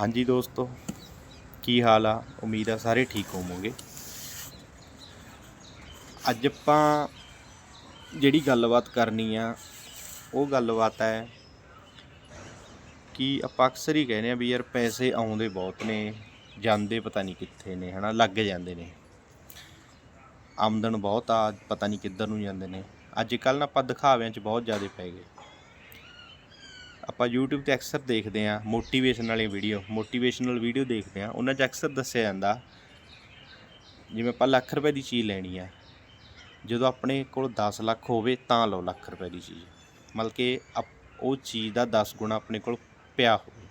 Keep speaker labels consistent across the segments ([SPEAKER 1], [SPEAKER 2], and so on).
[SPEAKER 1] ਹਾਂਜੀ ਦੋਸਤੋ, ਕੀ ਹਾਲ ਆ? ਉਮੀਦ ਆ ਸਾਰੇ ਠੀਕ ਹੋਵੋਗੇ। ਅੱਜ ਆਪਾਂ ਜਿਹੜੀ ਗੱਲਬਾਤ ਕਰਨੀ ਆ, ਉਹ ਗੱਲਬਾਤ ਹੈ ਕਿ ਆਪਾਂ ਅਕਸਰ ਹੀ ਕਹਿੰਦੇ ਆ ਵੀ ਯਾਰ ਪੈਸੇ ਆਉਂਦੇ ਬਹੁਤ ਨੇ, ਜਾਂਦੇ ਪਤਾ ਨਹੀਂ ਕਿੱਥੇ ਨੇ, ਹਨਾ, ਲੱਗ ਜਾਂਦੇ ਨੇ। ਆਮਦਨ ਬਹੁਤ ਆ, ਪਤਾ ਨਹੀਂ ਕਿੱਧਰ ਨੂੰ ਜਾਂਦੇ ਨੇ। ਅੱਜ ਕੱਲ੍ਹ ਨਾ ਆਪਾਂ ਦਿਖਾਵਿਆਂ 'ਚ ਬਹੁਤ ਜ਼ਿਆਦਾ ਪੈ ਗਏ। ਆਪਾਂ YouTube ਤੇ ਅਕਸਰ ਦੇਖਦੇ ਆ ਮੋਟੀਵੇਸ਼ਨ ਵਾਲੀ ਵੀਡੀਓ ਮੋਟੀਵੇਸ਼ਨਲ ਵੀਡੀਓ ਦੇਖਦੇ ਆ ਉਹਨਾਂ 'ਚ ਅਕਸਰ ਦੱਸਿਆ ਜਾਂਦਾ, ਜਿਵੇਂ ਆਪਾਂ ਲੱਖ ਰੁਪਏ ਦੀ ਚੀਜ਼ ਲੈਣੀ ਆ, ਜਦੋਂ ਆਪਣੇ ਕੋਲ 10 ਲੱਖ ਹੋਵੇ ਤਾਂ ਲਓ ਲੱਖ ਰੁਪਏ ਦੀ ਚੀਜ਼। ਮਤਲਬ ਕਿ ਅਪ- ਉਹ ਚੀਜ਼ ਦਾ 10 ਗੁਣਾ ਆਪਣੇ ਕੋਲ ਪਿਆ ਹੋਵੇ।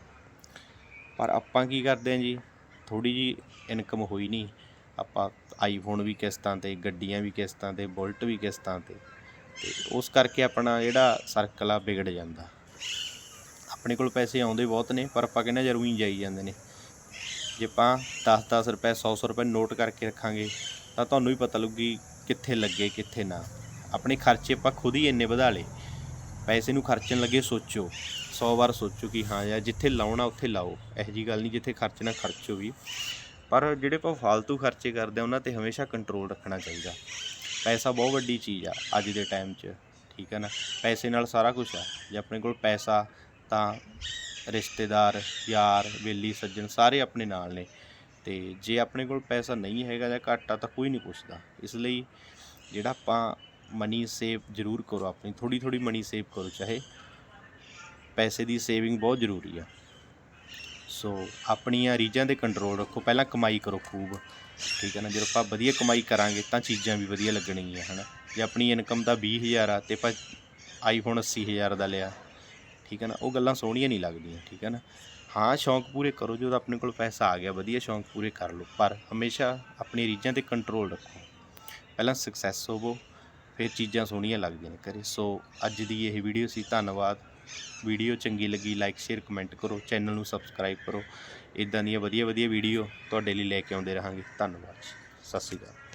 [SPEAKER 1] ਪਰ ਆਪਾਂ ਕੀ ਕਰਦੇ ਆ ਜੀ ਥੋੜੀ ਜੀ ਇਨਕਮ ਹੋਈ ਨਹੀਂ। ਆਪਾਂ ਆਈਫੋਨ ਵੀ ਕਿਸ਼ਤਾਂ ਤੇ, ਗੱਡੀਆਂ ਵੀ ਕਿਸ਼ਤਾਂ ਤੇ, ਬੁਲਟ ਵੀ ਕਿਸ਼ਤਾਂ ਤੇ ਤੇ ਉਸ ਕਰਕੇ ਆਪਣਾ ਜਿਹੜਾ ਸਰਕਲ ਆ ਵਿਗੜ ਜਾਂਦਾ। ਆਪਣੇ ਕੋਲ ਪੈਸੇ ਆਉਂਦੇ ਬਹੁਤ ਨੇ, ਪਰ ਆਪਾਂ ਕਹਿੰਦੇ ਯਾਰ ਉਹੀ ਜਾਈ ਜਾਂਦੇ ਨੇ। ਜੇ ਆਪਾਂ 10-10 ਰੁਪਏ 100-100 ਰੁਪਏ ਨੋਟ ਕਰਕੇ ਰੱਖਾਂਗੇ, ਤਾਂ ਤੁਹਾਨੂੰ ਵੀ ਪਤਾ ਲੱਗੂਗੀ ਕਿੱਥੇ ਲੱਗੇ, ਕਿੱਥੇ ਨਾ। ਆਪਣੇ ਖਰਚੇ ਆਪਾਂ ਖੁਦ ਹੀ ਇੰਨੇ ਵਧਾ ਲਏ। ਪੈਸੇ ਨੂੰ ਖਰਚਣ ਲੱਗੇ ਸੋਚੋ। 100 ਵਾਰ ਸੋਚੋ ਕਿ ਹਾਂ ਯਾਰ, ਜਿੱਥੇ ਲਾਉਣਾ ਉੱਥੇ ਲਾਓ। ਇਹੋ ਜੀ ਗੱਲ ਨਹੀਂ ਜਿੱਥੇ ਖਰਚਣਾ ਖਰਚੋ ਵੀ। ਪਰ ਜਿਹੜੇ ਆਪਾਂ ਫालतू ਖਰਚੇ ਕਰਦੇ ਆ, ਉਹਨਾਂ ਤੇ ਹਮੇਸ਼ਾ ਕੰਟਰੋਲ ਰੱਖਣਾ ਚਾਹੀਦਾ। ਪੈਸਾ ਬਹੁਤ ਵੱਡੀ ਚੀਜ਼ ਆ ਅੱਜ ਦੇ ਟਾਈਮ 'ਚ, ਠੀਕ ਹੈ ਨਾ? ਪੈਸੇ ਨਾਲ ਸਾਰਾ ਕੁਝ ਆ। ਜੇ ਆਪਣੇ ਕੋਲ ਪੈਸਾ ਤਾਂ ਰਿਸ਼ਤੇਦਾਰ, ਯਾਰ, ਬੇਲੀ, ਸੱਜਣ ਸਾਰੇ ਆਪਣੇ ਨਾਲ ਨੇ। ਤੇ ਜੇ ਆਪਣੇ ਕੋਲ ਪੈਸਾ ਨਹੀਂ ਹੈਗਾ ਜਾਂ ਘੱਟ ਆ ਤਾਂ ਕੋਈ ਨਹੀਂ ਪੁੱਛਦਾ। ਇਸ ਲਈ ਜਿਹੜਾ ਆਪਾਂ ਮਨੀ ਸੇਵ ਜ਼ਰੂਰ ਕਰੋ ਆਪਣੀ। ਥੋੜੀ ਥੋੜੀ ਮਨੀ ਸੇਵ ਕਰੋ, ਚਾਹੇ ਪੈਸੇ ਦੀ ਸੇਵਿੰਗ ਬਹੁਤ ਜ਼ਰੂਰੀ ਆ। ਸੋ ਆਪਣੀਆਂ ਰੀਝਾਂ ਤੇ ਕੰਟਰੋਲ ਰੱਖੋ। ਪਹਿਲਾਂ ਕਮਾਈ ਕਰੋ ਖੂਬ। ਠੀਕ ਹੈ ਨਾ? ਜਦੋਂ ਆਪਾਂ ਵਧੀਆ ਕਮਾਈ ਕਰਾਂਗੇ ਤਾਂ ਚੀਜ਼ਾਂ ਵੀ ਵਧੀਆ ਲੱਗਣਗੀਆਂ, ਹਨਾ? ਜੇ ਆਪਣੀ ਇਨਕਮ ਤਾਂ 20000 ਆ ਤੇ ਆਪਾਂ ਆਈਫੋਨ 80000 ਦਾ ਲਿਆ ਠੀਕ ਹੈ ਨਾ? ਉਹ ਗੱਲਾਂ ਸੋਹਣੀਆਂ ਨਹੀਂ ਲੱਗਦੀਆਂ, ਠੀਕ ਹੈ ਨਾ? ਹਾਂ, ਸ਼ੌਂਕ ਪੂਰੇ ਕਰੋ ਜਦੋਂ ਆਪਣੇ ਕੋਲ ਪੈਸਾ ਆ ਗਿਆ, ਵਧੀਆ ਸ਼ੌਂਕ ਪੂਰੇ ਕਰ ਲਓ, ਪਰ ਹਮੇਸ਼ਾ ਆਪਣੀ ਰੀਝਾਂ ਤੇ ਕੰਟਰੋਲ ਰੱਖੋ। ਪਹਿਲਾਂ ਸਕਸੈਸ ਹੋਵੋ, ਫਿਰ ਚੀਜ਼ਾਂ ਸੋਹਣੀਆਂ ਲੱਗਦੀਆਂ ਨੇ ਕਰੇ ਸੋ ਅੱਜ ਦੀ ਇਹ ਵੀਡੀਓ ਸੀ, ਧੰਨਵਾਦ। ਵੀਡੀਓ ਚੰਗੀ ਲੱਗੀ ਲਾਈਕ ਸ਼ੇਅਰ ਕਮੈਂਟ ਕਰੋ ਚੈਨਲ ਨੂੰ ਸਬਸਕ੍ਰਾਈਬ ਕਰੋ। ਇਦਾਂ ਦੀਆਂ ਵਧੀਆ ਵਧੀਆ ਵੀਡੀਓ ਤੁਹਾਡੇ ਲਈ ਲੈ ਕੇ ਆਉਂਦੇ ਰਹਾਂਗੇ। ਧੰਨਵਾਦ ਸਤਿ ਸ਼੍ਰੀ ਅਕਾਲ।